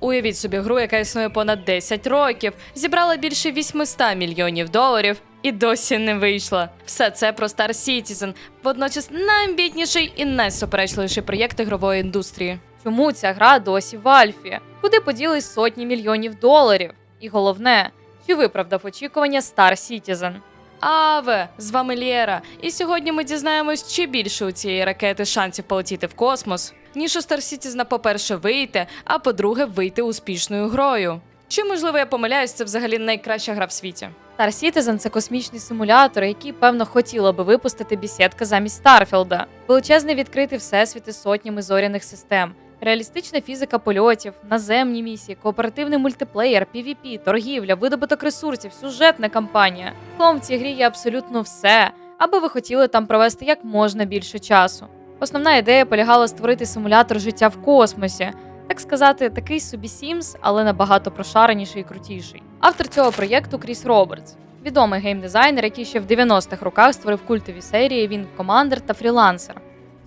Уявіть собі гру, яка існує понад 10 років, зібрала більше 800 мільйонів доларів і досі не вийшла. Все це про Star Citizen, водночас найамбітніший і найсуперечливіший проєкт ігрової індустрії. Чому ця гра досі в Альфі? Куди поділись сотні мільйонів доларів? І головне, чи виправдав очікування Star Citizen? Аве, з вами Лєра, і сьогодні ми дізнаємось, чи більше у цієї ракети шансів полетіти в космос, ніж у Star Citizen, по-перше, вийти, а по-друге, вийти успішною грою. Чи можливо я помиляюсь, це взагалі найкраща гра в світі? Star Citizen – це космічний симулятор, який, певно, хотіла би випустити бісідка замість Старфілда. Величезний відкритий всесвіт із сотнями зоряних систем, реалістична фізика польотів, наземні місії, кооперативний мультиплеєр, PvP, торгівля, видобуток ресурсів, сюжетна кампанія. Словом, в цій грі є абсолютно все, аби ви хотіли там провести як можна більше часу. Основна ідея полягала створити симулятор життя в космосі, так сказати, такий собі Sims, але набагато прошареніший і крутіший. Автор цього проєкту Кріс Робертс, відомий геймдизайнер, який ще в 90-х роках створив культові серії Він командер та фрілансер.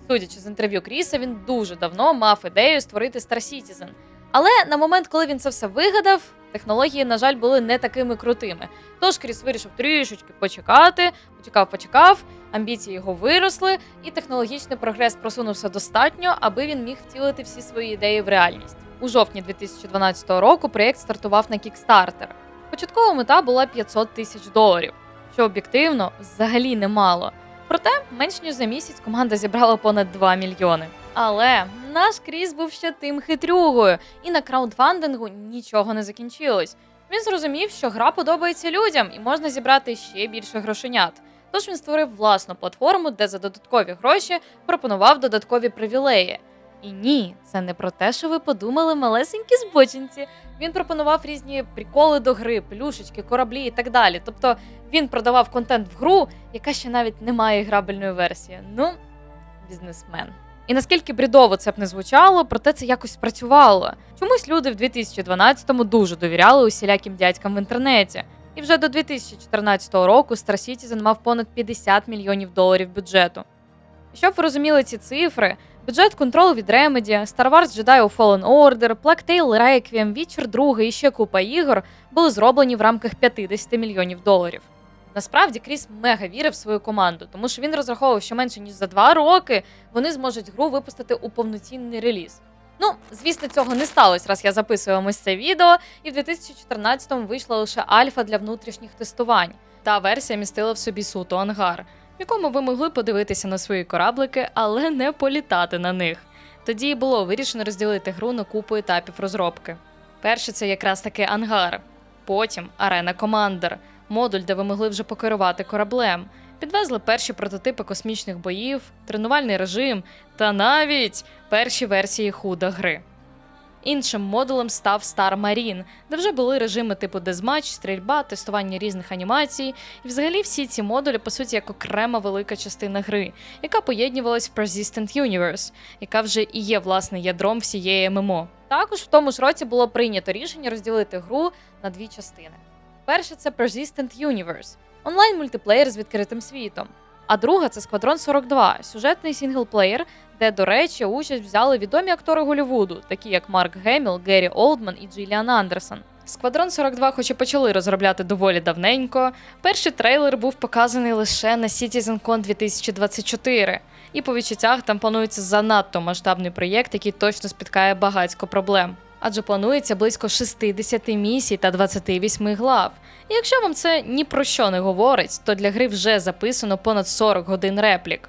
Судячи з інтерв'ю Кріса, він дуже давно мав ідею створити Star Citizen. Але на момент, коли він це все вигадав, технології, на жаль, були не такими крутими. Тож Кріс вирішив трішечки почекати, почекав, почекав, амбіції його виросли, і технологічний прогрес просунувся достатньо, аби він міг втілити всі свої ідеї в реальність. У жовтні 2012 року проєкт стартував на Kickstarter. Початкова мета була 500 тисяч доларів, що об'єктивно взагалі немало. Проте менш ніж за місяць команда зібрала понад 2 мільйони. Але наш Кріс був ще тим хитрюгою, і на краудфандингу нічого не закінчилось. Він зрозумів, що гра подобається людям і можна зібрати ще більше грошенят. Тож він створив власну платформу, де за додаткові гроші пропонував додаткові привілеї. І ні, це не про те, що ви подумали малесенькі збочинці. Він пропонував різні приколи до гри, плюшечки, кораблі і так далі. Тобто він продавав контент в гру, яка ще навіть не має грабельної версії. Ну, бізнесмен. І наскільки брідово це б не звучало, проте це якось спрацювало. Чомусь люди в 2012-му дуже довіряли усіляким дядькам в інтернеті. І вже до 2014 року Star Citizen мав понад 50 мільйонів доларів бюджету. Щоб ви розуміли ці цифри, бюджет Control від Remedy, Star Wars Jedi Fallen Order, Plague Tale Requiem, Witcher 2 і ще купа ігор були зроблені в рамках 50 мільйонів доларів. Насправді Кріс мега вірив в свою команду, тому що він розраховував, що менше ніж за два роки вони зможуть гру випустити у повноцінний реліз. Ну, звісно, цього не сталося, раз я записую вам ось це відео, і в 2014-му вийшла лише альфа для внутрішніх тестувань. Та версія містила в собі суто ангар, в якому ви могли подивитися на свої кораблики, але не політати на них. Тоді і було вирішено розділити гру на купу етапів розробки. Перше це якраз таки ангар, потім арена командер, модуль, де ви могли вже покерувати кораблем. Підвезли перші прототипи космічних боїв, тренувальний режим та навіть перші версії худа гри. Іншим модулем став Star Marine, де вже були режими типу дезматч, стрільба, тестування різних анімацій. І взагалі всі ці модулі, по суті, як окрема велика частина гри, яка поєднувалась в Persistent Universe, яка вже і є власне ядром всієї ММО. Також в тому ж році було прийнято рішення розділити гру на дві частини. Перше це Persistent Universe онлайн мультиплеєр з відкритим світом. А друга це Сквадрон 42, сюжетний сінглплеєр, де, до речі, участь взяли відомі актори Голлівуду, такі як Марк Геміл, Геррі Олдман і Джиліан Андерсон. Сквадрон 42, хоч і почали розробляти доволі давненько, перший трейлер був показаний лише на CitizenCon 2024. І по відчуттях там планується занадто масштабний проєкт, який точно спіткає багатько проблем. Адже планується близько 60 місій та 28 глав. І якщо вам це ні про що не говорить, то для гри вже записано понад 40 годин реплік.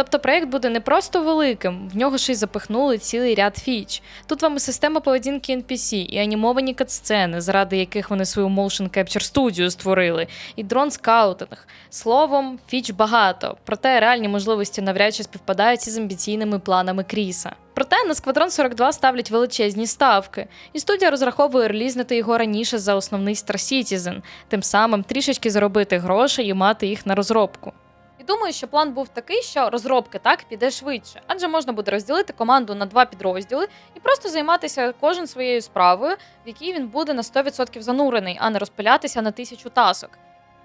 Тобто проєкт буде не просто великим, в нього ще й запихнули цілий ряд фіч. Тут вам і система поведінки NPC, і анімовані катсцени, заради яких вони свою Motion Capture студію створили, і дрон скаутинг. Словом, фіч багато, проте реальні можливості навряд чи співпадають із амбіційними планами Кріса. Проте на Сквадрон 42 ставлять величезні ставки, і студія розраховує релізнити його раніше за основний Star Citizen, тим самим трішечки заробити грошей і мати їх на розробку. І думаю, що план був такий, що розробки так піде швидше, адже можна буде розділити команду на два підрозділи і просто займатися кожен своєю справою, в якій він буде на 100% занурений, а не розпилятися на тисячу тасок.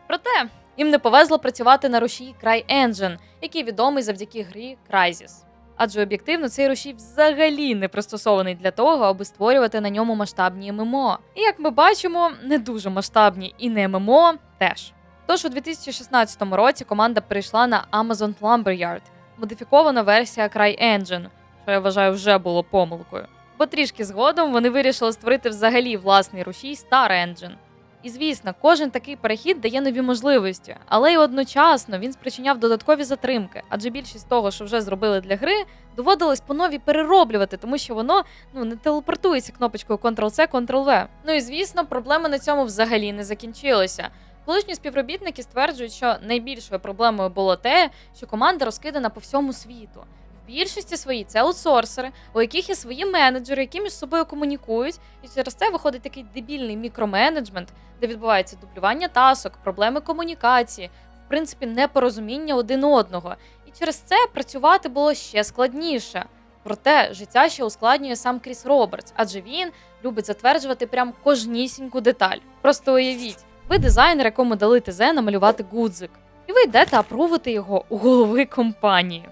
Проте їм не повезло працювати на рушії CryEngine, який відомий завдяки грі Crysis. Адже об'єктивно цей рушій взагалі не пристосований для того, аби створювати на ньому масштабні ММО. І як ми бачимо, не дуже масштабні і не ММО теж. Тож у 2016 році команда перейшла на Amazon Lumberyard, модифікована версія CryEngine, що я вважаю вже було помилкою. Бо трішки згодом вони вирішили створити взагалі власний рушій Star Engine. І звісно, кожен такий перехід дає нові можливості, але й одночасно він спричиняв додаткові затримки, адже більшість того, що вже зробили для гри, доводилось по нові перероблювати, тому що воно ну не телепортується кнопочкою Ctrl-C, Ctrl-V. Ну і звісно, проблеми на цьому взагалі не закінчилися. Колишні співробітники стверджують, що найбільшою проблемою було те, що команда розкидана по всьому світу. В більшості своїй це аутсорсери, у яких є свої менеджери, які між собою комунікують, і через це виходить такий дебільний мікроменеджмент, де відбувається дублювання тасок, проблеми комунікації, в принципі, непорозуміння один одного. І через це працювати було ще складніше. Проте життя ще ускладнює сам Кріс Робертс, адже він любить затверджувати прям кожнісіньку деталь. Просто уявіть, ви дизайнер, якому дали ТЗ намалювати гудзик, і ви йдете апрувити його у голови компанії.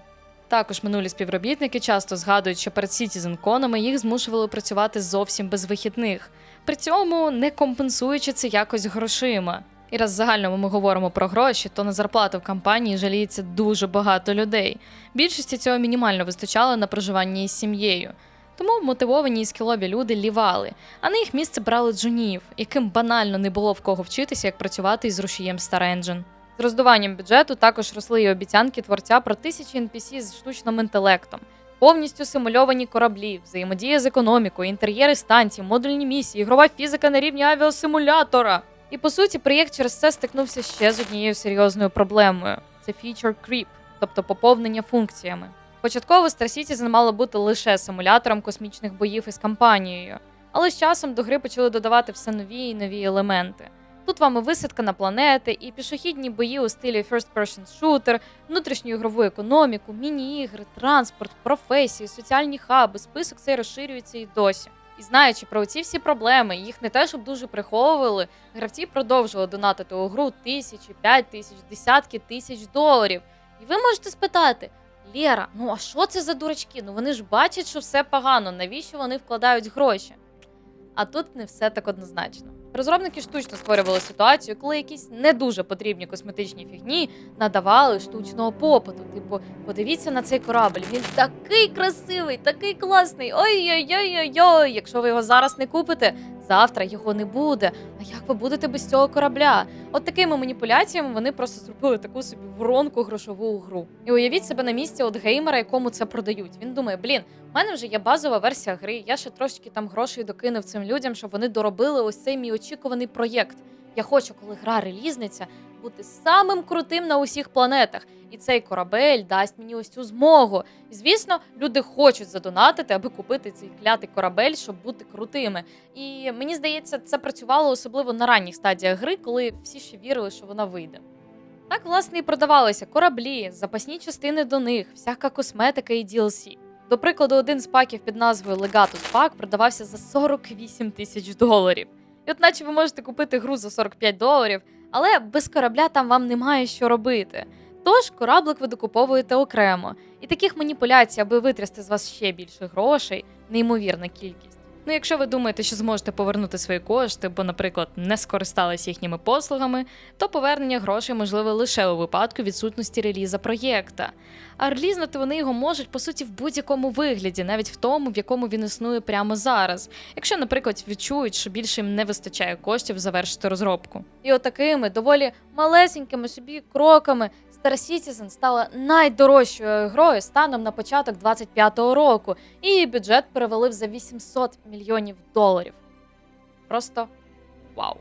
Також минулі співробітники часто згадують, що перед CitizenConами їх змушували працювати зовсім без вихідних, при цьому не компенсуючи це якось грошима. І раз в загальному ми говоримо про гроші, то на зарплату в компанії жаліється дуже багато людей. Більшості цього мінімально вистачало на проживання із сім'єю. Тому мотивовані і скілові люди лівали, а на їх місце брали джунів, яким банально не було в кого вчитися, як працювати із рушієм Star Engine. З роздуванням бюджету також росли і обіцянки творця про тисячі NPC з штучним інтелектом, повністю симульовані кораблі, взаємодія з економікою, інтер'єри станцій, модульні місії, ігрова фізика на рівні авіасимулятора. І по суті, проєкт через це стикнувся ще з однією серйозною проблемою: це feature creep, тобто поповнення функціями. Початково Star Citizen мало бути лише симулятором космічних боїв із кампанією, але з часом до гри почали додавати все нові і нові елементи. Тут вам і висадка на планети, і пішохідні бої у стилі first-person shooter, внутрішню ігрову економіку, міні-ігри, транспорт, професії, соціальні хаби. Список цей розширюється і досі. І знаючи про ці всі проблеми, їх не те, щоб дуже приховували, гравці продовжували донатити у гру тисячі, п'ять тисяч, десятки тисяч доларів. І ви можете спитати: Лєра, ну а що це за дурачки? Ну вони ж бачать, що все погано. Навіщо вони вкладають гроші? А тут не все так однозначно. Розробники штучно створювали ситуацію, коли якісь не дуже потрібні косметичні фігні надавали штучного попиту. Типу, подивіться на цей корабль. Він такий красивий, такий класний. Ой-ой-ой-ой-ой. Якщо ви його зараз не купите, завтра його не буде. А як ви будете без цього корабля? От такими маніпуляціями вони просто зробили таку собі воронку грошову гру. І уявіть себе на місці от геймера, якому це продають. Він думає, блін, у мене вже є базова версія гри. Я ще трошки там грошей докинув цим людям, щоб вони доробили ось цей мій очікуваний проєкт. Я хочу, коли гра релізниться, бути самим крутим на усіх планетах. І цей корабель дасть мені ось цю змогу. І звісно, люди хочуть задонатити, аби купити цей клятий корабель, щоб бути крутими. І мені здається, це працювало особливо на ранніх стадіях гри, коли всі ще вірили, що вона вийде. Так, власне, і продавалися кораблі, запасні частини до них, всяка косметика і DLC. До прикладу, один з паків під назвою Legatus Pack продавався за 48 тисяч доларів. І от наче ви можете купити гру за 45 доларів, але без корабля там вам немає що робити. Тож кораблик ви докуповуєте окремо. І таких маніпуляцій, аби витрясти з вас ще більше грошей, неймовірна кількість. Ну, якщо ви думаєте, що зможете повернути свої кошти, бо, наприклад, не скористались їхніми послугами, то повернення грошей можливе лише у випадку відсутності реліза проєкта. А релізнути вони його можуть по суті в будь-якому вигляді, навіть в тому, в якому він існує прямо зараз, якщо, наприклад, відчують, що більше їм не вистачає коштів завершити розробку. І отакими доволі малесенькими собі кроками Star Citizen стала найдорожчою грою станом на початок 25-го року, і її бюджет перевалив за 800 мільйонів доларів. Просто вау!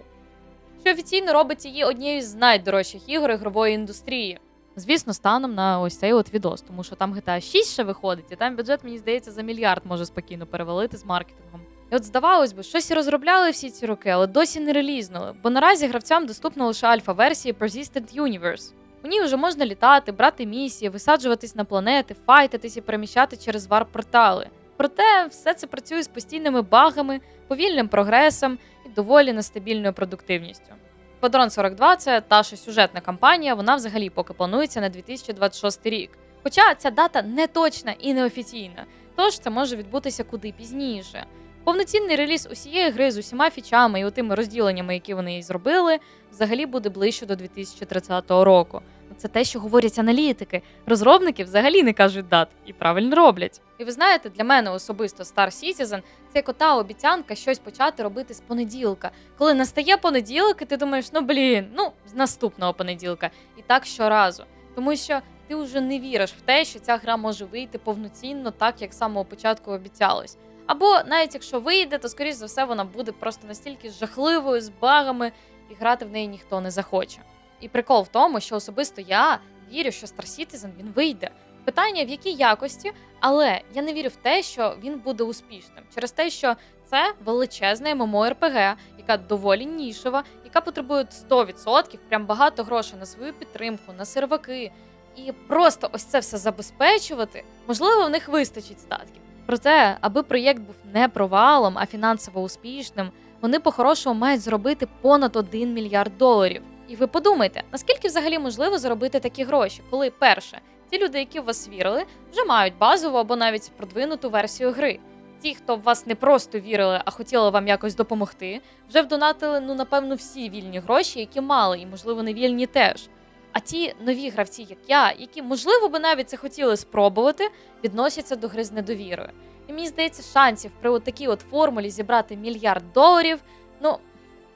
Що офіційно робить її однією з найдорожчих ігор ігрової індустрії. Звісно, станом на ось цей от відос, тому що там GTA 6 ще виходить, і там бюджет, мені здається, за мільярд може спокійно перевалити з маркетингом. І от здавалось би, щось і розробляли всі ці роки, але досі не релізнули, бо наразі гравцям доступна лише альфа-версії Persistent Universe. У ній вже можна літати, брати місії, висаджуватись на планети, файтитись і переміщати через варп-портали. Проте все це працює з постійними багами, повільним прогресом і доволі нестабільною продуктивністю. Quadron 42 це та що сюжетна кампанія, вона взагалі поки планується на 2026 рік. Хоча ця дата не точна і неофіційна, тож це може відбутися куди пізніше. Повноцінний реліз усієї гри з усіма фічами і тими розділеннями, які вони їй зробили, взагалі буде ближче до 2030 року. Це те, що говорять аналітики. Розробники взагалі не кажуть дат і правильно роблять. І ви знаєте, для мене особисто Star Citizen це як ота обіцянка щось почати робити з понеділка. Коли настає понеділок, і ти думаєш, ну блін, ну з наступного понеділка. І так щоразу. Тому що ти вже не віриш в те, що ця гра може вийти повноцінно, так як з самого початку обіцялось. Або навіть якщо вийде, то скоріш за все вона буде просто настільки жахливою з багами, і грати в неї ніхто не захоче. І прикол в тому, що особисто я вірю, що Star Citizen він вийде. Питання в якій якості, але я не вірю в те, що він буде успішним через те, що це величезна MMORPG, яка доволі нішева, яка потребує 100%, прям багато грошей на свою підтримку, на серваки. І просто ось це все забезпечувати, можливо, в них вистачить статків. Проте, аби проєкт був не провалом, а фінансово успішним, вони по-хорошому мають зробити понад 1 мільярд доларів. І ви подумайте, наскільки взагалі можливо заробити такі гроші, коли перше, ті люди, які в вас вірили, вже мають базову або навіть продвинуту версію гри. Ті, хто в вас не просто вірили, а хотіли вам якось допомогти, вже вдонатили, ну напевно, всі вільні гроші, які мали, і можливо не вільні теж. А ті нові гравці, як я, які можливо би навіть це хотіли спробувати, відносяться до гри з недовірою. І мені здається, шансів при от такій от формулі зібрати мільярд доларів, ну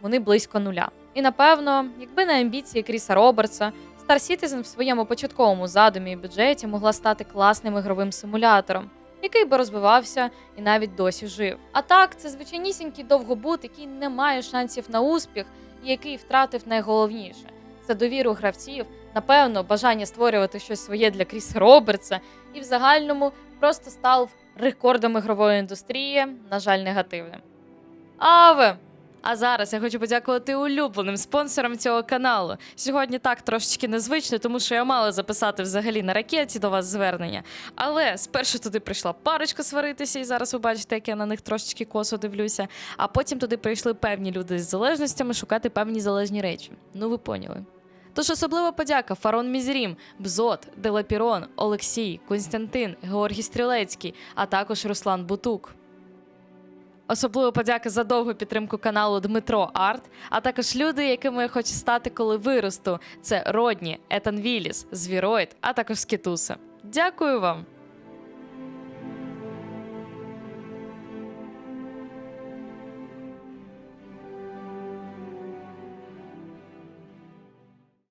вони близько нуля. І напевно, якби на амбіції Кріса Робертса, Star Citizen в своєму початковому задумі і бюджеті могла стати класним ігровим симулятором, який би розвивався і навіть досі жив. А так, це звичайнісінький довгобут, який не має шансів на успіх і який втратив найголовніше це довіру гравців, напевно, бажання створювати щось своє для Кріса Робертса, і в загальному просто став рекордом ігрової індустрії, на жаль, негативним. Аве! А зараз я хочу подякувати улюбленим спонсорам цього каналу. Сьогодні так трошечки незвично, тому що я мала записати взагалі на ракеті до вас звернення. Але спершу туди прийшла парочка сваритися, і зараз ви бачите, як я на них трошечки косо дивлюся. А потім туди прийшли певні люди з залежностями шукати певні залежні речі. Ну ви поняли. Тож особлива подяка Фарон Мізрім, Бзот, Делапірон, Олексій, Константин, Георгій Стрілецький, а також Руслан Бутук. Особливо подяка за довгу підтримку каналу Дмитро Арт, а також люди, якими я хочу стати, коли виросту. Це Родні, Етан Віліс, Звіроїд, а також Скітуса. Дякую вам!